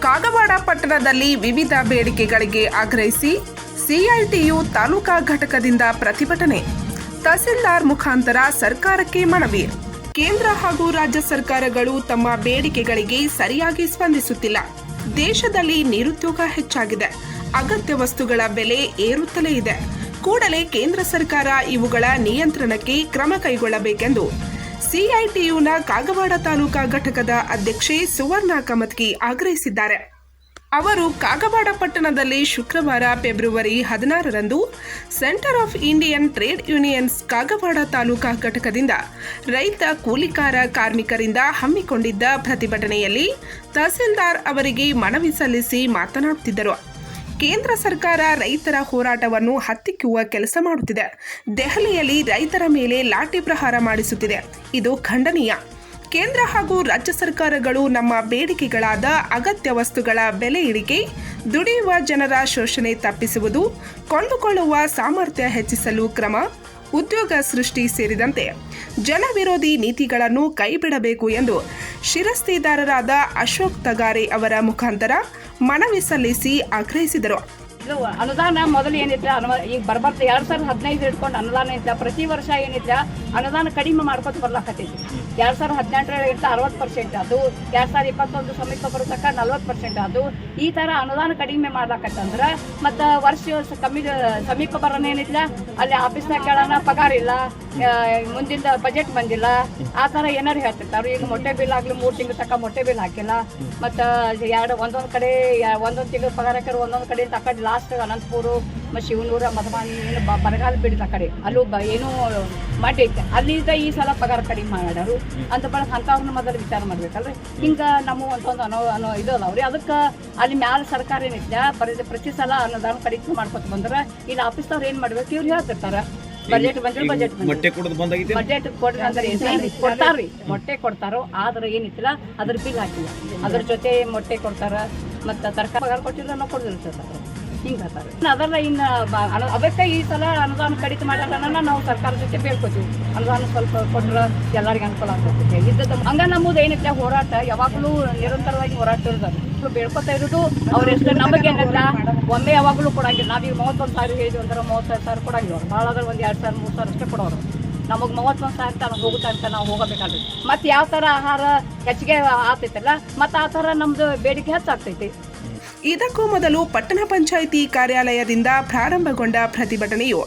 ಕಾಗವಾಡ ಪಟ್ಟಣದಲ್ಲಿ ವಿವಿಧ ಬೇಡಿಕೆಗಳಿಗೆ ಆಗ್ರಹಿಸಿ ಸಿಐಟಿಯು ತಾಲೂಕಾ ಘಟಕದಿಂದ ಪ್ರತಿಭಟನೆ. ತಹಸೀಲ್ದಾರ್ ಮುಖಾಂತರ ಸರ್ಕಾರಕ್ಕೆ ಮನವಿ. ಕೇಂದ್ರ ಹಾಗೂ ರಾಜ್ಯ ಸರ್ಕಾರಗಳು ತಮ್ಮ ಬೇಡಿಕೆಗಳಿಗೆ ಸರಿಯಾಗಿ ಸ್ಪಂದಿಸುತ್ತಿಲ್ಲ. ದೇಶದಲ್ಲಿ ನಿರುದ್ಯೋಗ ಹೆಚ್ಚಾಗಿದೆ. ಅಗತ್ಯ ವಸ್ತುಗಳ ಬೆಲೆ ಏರುತ್ತಲೇ ಇದೆ. ಕೂಡಲೇ ಕೇಂದ್ರ ಸರ್ಕಾರ ಇವುಗಳ ನಿಯಂತ್ರಣಕ್ಕೆ ಕ್ರಮ ಕೈಗೊಳ್ಳಬೇಕೆಂದು ಸಿಐಟಿಯುನ ಕಾಗವಾಡ ತಾಲೂಕಾ ಘಟಕದ ಅಧ್ಯಕ್ಷೆ ಸುವರ್ಣ ಕಮತ್ಕಿ ಆಗ್ರಹಿಸಿದ್ದಾರೆ. ಅವರು ಕಾಗವಾಡ ಪಟ್ಟಣದಲ್ಲಿ ಶುಕ್ರವಾರ, ಫೆಬ್ರವರಿ ಹದಿನಾರರಂದು centre of Indian trade unions Kagwad taluka ಘಟಕದಿಂದ ರೈತ ಕೂಲಿಕಾರ ಕಾರ್ಮಿಕರಿಂದ ಹಮ್ಮಿಕೊಂಡಿದ್ದ ಪ್ರತಿಭಟನೆಯಲ್ಲಿ ತಹಸೀಲ್ದಾರ್ ಅವರಿಗೆ ಮನವಿ ಸಲ್ಲಿಸಿ ಮಾತನಾಡುತ್ತಿದ್ದರು. ಕೇಂದ್ರ ಸರ್ಕಾರ ರೈತರ ಹೋರಾಟವನ್ನು ಹತ್ತಿಕ್ಕುವ ಕೆಲಸ ಮಾಡುತ್ತಿದೆ. ದೆಹಲಿಯಲ್ಲಿ ರೈತರ ಮೇಲೆ ಲಾಠಿ ಪ್ರಹಾರ ಮಾಡಿಸುತ್ತಿದೆ. ಇದು ಖಂಡನೀಯ. ಕೇಂದ್ರ ಹಾಗೂ ರಾಜ್ಯ ಸರ್ಕಾರಗಳು ನಮ್ಮ ಬೇಡಿಕೆಗಳಾದ ಅಗತ್ಯ ವಸ್ತುಗಳ ಬೆಲೆ ಇಳಿಕೆ, ದುಡಿಯುವ ಜನರ ಶೋಷಣೆ ತಪ್ಪಿಸುವುದು, ಕೊಂಡುಕೊಳ್ಳುವ ಸಾಮರ್ಥ್ಯ ಹೆಚ್ಚಿಸಲು ಕ್ರಮ, ಉದ್ಯೋಗ ಸೃಷ್ಟಿ ಸೇರಿದಂತೆ ಜನವಿರೋಧಿ ನೀತಿಗಳನ್ನು ಕೈಬಿಡಬೇಕು ಎಂದು ಶಿರಸ್ತಿದಾರರಾದ ಅಶೋಕ್ ತಗಾರೆ ಅವರ ಮುಖಾಂತರ ಮನವಿ ಸಲ್ಲಿಸಿ ಆಗ್ರಹಿಸಿದರು. ಇದು ಅನುದಾನ ಮೊದಲು ಏನಿತ್ತು ಅನುವ, ಈಗ ಬರ್ಬರ್ತ ಎರಡು ಸಾವಿರದ ಹದಿನೈದು ಹಿಡ್ಕೊಂಡು ಅನುದಾನ ಇದ್ದ ಪ್ರತಿ ವರ್ಷ ಏನಿದ್ದ ಅನುದಾನ ಕಡಿಮೆ ಮಾಡ್ಕೊತ ಬರ್ಲಾಕತ್ತೈತಿ. ಎರಡು ಸಾವಿರದ ಇರ್ತ ಅರವತ್ತು ಪರ್ಸೆಂಟ್, ಅದು ಎರಡು ಸಾವಿರದ ಇಪ್ಪತ್ತೊಂದು ಸಮೀಪ ಬರೋ ತನಕ ನಲ್ವತ್ತು ಪರ್ಸೆಂಟ್, ಅದು ಈ ಥರ ಅನುದಾನ ಕಡಿಮೆ ಮಾಡ್ಲಾಕತ್ತಂದ್ರೆ, ಮತ್ತು ವರ್ಷ ಕಮ್ಮಿ ಸಮೀಪ ಬರೋಣ ಏನಿಲ್ಲ ಅಲ್ಲಿ ಆಫೀಸ್ನಾಗ ಕೇಳೋಣ, ಪಗಾರ ಇಲ್ಲ ಮುಂದಿನ ಬಜೆಟ್ ಬಂದಿಲ್ಲ, ಆ ಥರ ಏನಾರು ಹೇಳ್ತಿರ್ತಾರೆ ಈಗ ಮೊಟ್ಟೆ ಬಿಲ್ ಆಗಲಿ ಮೂರು ತಿಂಗಳ ತಕ್ಕ ಮೊಟ್ಟೆ ಬಿಲ್ ಹಾಕಿಲ್ಲ, ಮತ್ತು ಎರಡು ಒಂದೊಂದು ಕಡೆ ಒಂದೊಂದು ತಿಂಗಳು ಪಗಾರ ಹಾಕಿರೋ ಒಂದೊಂದು ಕಡೆ ಕಡೆ ಲಾಸ್ಟ್ ಅನಂತಪುರ ಮತ್ತು ಶಿವನೂರ ಮಧುಮಾನಿ ಏನು ಬ- ಬರಗಾಲ ಬಿಡಿದ ಆ ಕಡೆ. ಅಲ್ಲೂ ಬ ಏನೂ ಮಾಡಿ ಐತೆ ಅಲ್ಲಿಂದ ಈ ಸಲ ಪಗಾರ ಕಡಿಮೆ ಮಾಡ್ಯಾರು. ಅಂತ ಬಳ ಅಂಥವ್ರನ್ನ ಮೊದಲು ವಿಚಾರ ಮಾಡ್ಬೇಕಲ್ರಿ? ಹಿಂಗೆ ನಮ್ಮ ಒಂದೊಂದು ಅನೋ ಅನೋ ಇದು ಅದಾವ್ರಿ ಅದಕ್ಕೆ ಅಲ್ಲಿ ಮ್ಯಾಲ ಸರ್ಕಾರ ಏನಿದೆ ಪ್ರತಿ ಪ್ರತಿ ಸಲ ಅನುದಾನ ಕಡಿಮೆ ಮಾಡ್ಕೊತ ಬಂದ್ರೆ ಇಲ್ಲಿ ಆಫೀಸ್ದವ್ರು ಏನು ಮಾಡ್ಬೇಕು? ಇವ್ರು ಹೇಳ್ತಿರ್ತಾರೆ. ಬಜೆಟ್ ಬಂದ್ರೆ ಬಜೆಟ್ ಮೊಟ್ಟೆ ಕೊಡೋದು ಬಜೆಟ್ ಕೊಡ್ರಿ ಅಂದ್ರೆ ಕೊಡ್ತಾರ್ರಿ ಮೊಟ್ಟೆ ಕೊಡ್ತಾರೋ ಆದ್ರೆ ಏನಿತ್ತಿಲ್ಲ ಅದ್ರ ಬಿಲ್ ಹಾಕಿಲ್ಲ. ಅದ್ರ ಜೊತೆ ಮೊಟ್ಟೆ ಕೊಡ್ತಾರ. ಮತ್ತ ತರಕಾರಿ ಪಗಾರ ಕೊಟ್ಟಿಲ್ಲ ನಾವು ಕೊಡ್ದಿರ್ತಾರೆ. ಹಿಂಗ ಹೇಳ್ತಾರೆ. ಅದೆಲ್ಲ ಇನ್ನ ಅದಕ್ಕೆ ಈ ಸಲ ಅನುದಾನ ಕಡಿತ ಮಾಡಲ್ಲ ನಾವು ಸರ್ಕಾರ ಜೊತೆ ಬೇಡ್ಕೋತೀವಿ. ಅನುದಾನ ಸ್ವಲ್ಪ ಕೊಟ್ರ ಎಲ್ಲರಿಗೆ ಅನುಕೂಲ ಆಗ್ತೈತಿ ಇದ್ದದ್ದು ಹಂಗ ನಮ್ಮದು ಏನಿತ್ತೆ ಹೋರಾಟ ಯಾವಾಗಲೂ ನಿರಂತರವಾಗಿ ಹೋರಾಟ ಇರೋದು ಬೇಡ್ಕೋತಾ ಇರೋದು ಅವ್ರೆಷ್ಟು ನಮಗೆ ಏನಂತ ಒಮ್ಮೆ ಯಾವಾಗಲೂ ಕೊಡಂಗಿಲ್ಲ. ನಾವೀಗ ಮೂವತ್ತೊಂದು ಸಾವಿರ ಹೇಳಿದ್ವಿ ಅಂದ್ರೆ ಮೂವತ್ತೈದು ಸಾವಿರ ಕೊಡಂಗಿಲ್ಲ ಭಾಳ ಅಂದ್ರೆ ಒಂದು ಎರಡು ಸಾವಿರ, ಮೂರು ಸಾವಿರ ಅಷ್ಟೇ ಕೊಡೋರು. ನಮಗೆ ಮೂವತ್ತೊಂದು ಸಾವಿರ ತನಕ ಹೋಗುತ್ತಾ ಅಂತ ನಾವು ಹೋಗಬೇಕಾಗ್ತದೆ ಮತ್ತು ಯಾವ ಥರ ಆಹಾರ ಹೆಚ್ಚಿಗೆ ಆಗ್ತೈತಲ್ಲ ಮತ್ತು ಆ ಥರ ನಮ್ಮದು ಬೇಡಿಕೆ ಹೆಚ್ಚಾಗ್ತೈತಿ. ಇದಕ್ಕೂ ಮೊದಲು ಪಟ್ಟಣ ಪಂಚಾಯಿತಿ ಕಾರ್ಯಾಲಯದಿಂದ ಪ್ರಾರಂಭಗೊಂಡ ಪ್ರತಿಭಟನೆಯು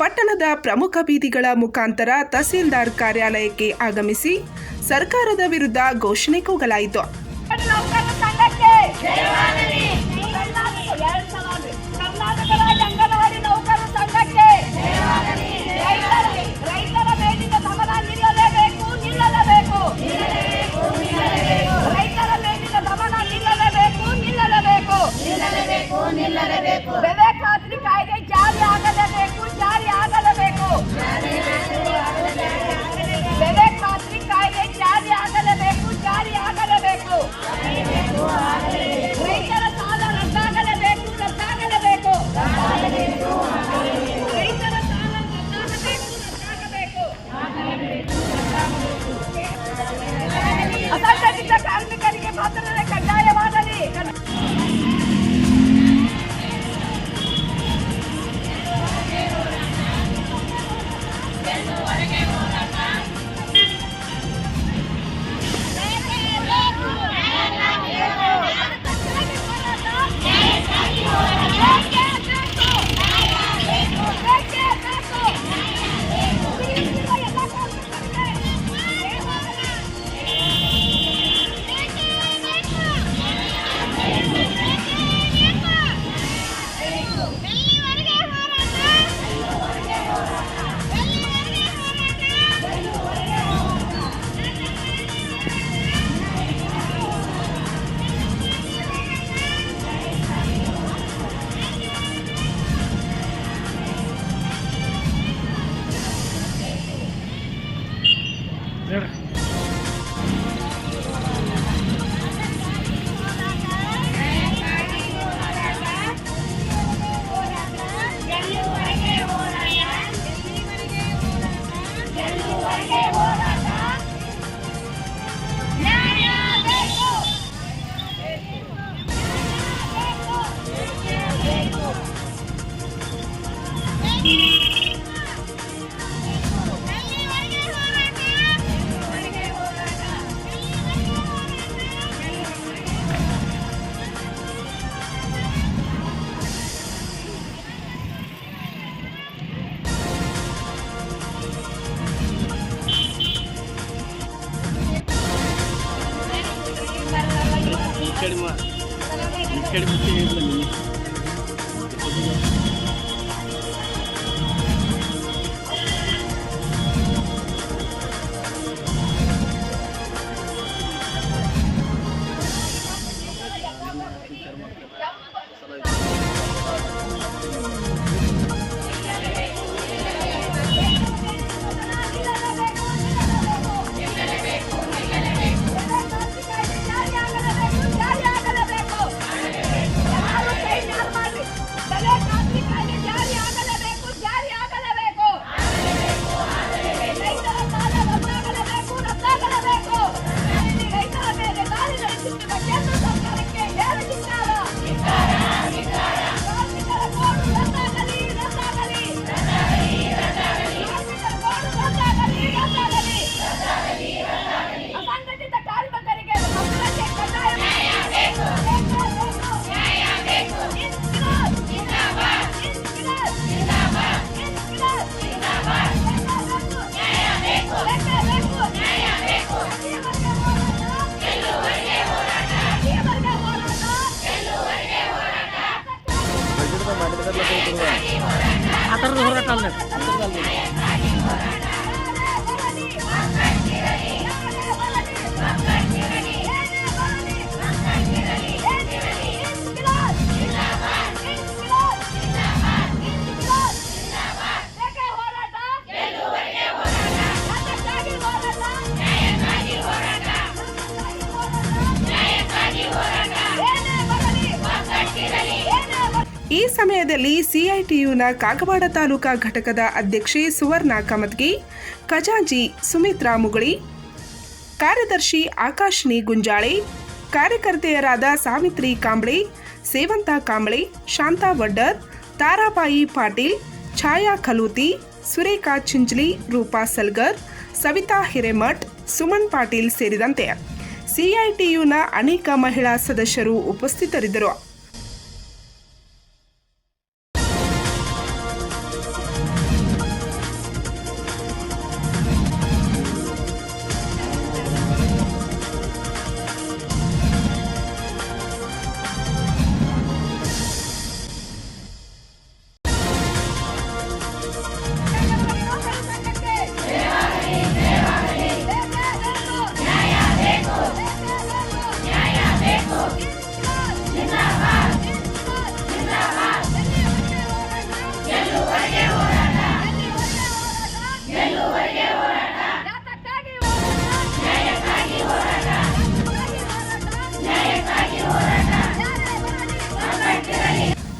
ಪಟ್ಟಣದ ಪ್ರಮುಖ ಬೀದಿಗಳ ಮುಖಾಂತರ ತಹಸೀಲ್ದಾರ್ ಕಾರ್ಯಾಲಯಕ್ಕೆ ಆಗಮಿಸಿ ಸರ್ಕಾರದ ವಿರುದ್ಧ ಘೋಷಣೆ ಕೂಗಲಾಯಿತು. నల్లదు ಈ ಸಮಯದಲ್ಲಿ ಸಿಐಟಿಯುನ ಕಾಗವಾಡ ತಾಲೂಕಾ ಘಟಕದ ಅಧ್ಯಕ್ಷೆ ಸುವರ್ಣ ಕಮತ್ಗಿ ಖಜಾಂಜಿ ಸುಮಿತ್ರಾ ಮುಗುಳಿ, ಕಾರ್ಯದರ್ಶಿ ಆಕಾಶಿನಿ ಗುಂಜಾಳೆ, ಕಾರ್ಯಕರ್ತೆಯರಾದ ಸಾವಿತ್ರಿ ಕಾಂಬಳೆ, ಸೇವಂತ ಕಾಂಬಳೆ, ಶಾಂತಾ ವಡ್ಡರ್, ತಾರಾಬಾಯಿ ಪಾಟೀಲ್, ಛಾಯಾ ಖಲೂತಿ, ಸುರೇಖಾ ಚಿಂಜ್ಲಿ, ರೂಪಾ ಸಲ್ಗರ್, ಸವಿತಾ ಹಿರೇಮಠ್, ಸುಮನ್ ಪಾಟೀಲ್ ಸೇರಿದಂತೆ ಸಿಐಟಿಯುನ ಅನೇಕ ಮಹಿಳಾ ಸದಸ್ಯರು ಉಪಸ್ಥಿತರಿದ್ದರು.